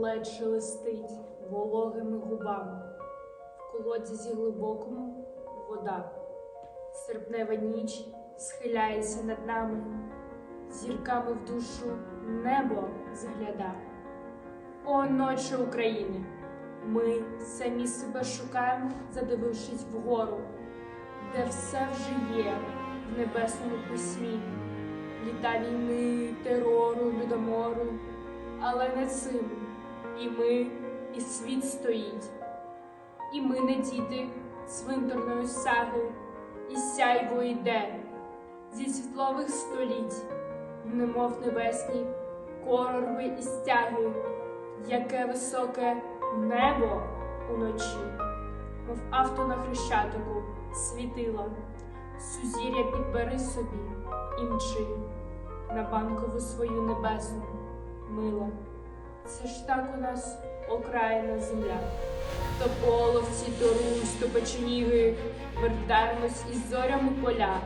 ледь шелестить вологими губами. В колодязі глибокому вода. Серпнева ніч схиляється над нами, зірками в душу небо загляда. О, ночі України! Ми самі себе шукаємо, задивившись вгору, де все вже є в небесному письмі, літа війни, терору, людомору, але не цим. І ми, і світ стоїть, і ми не діти цвинтарної саги, і сяйво йде зі світлових століть, немов небесні корорви і стяги, яке високе небо уночі, мов авто на хрещатику світило, сузір'я підбери собі і мчи на банкову свою небесну, мила. Це ж так у нас окраїна земля. То половці, то русь, то печеніги, вертаємось із зорями поля,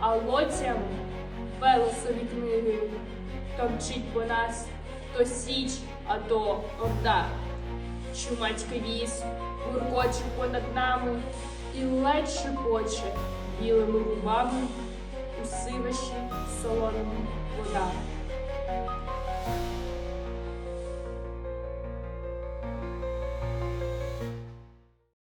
а лоцями велосові книги. То мчить по нас, то січ, а то орда. Чумацький віз гуркоче понад нами і ледь шепоче білими губами у сивищі солоному вода.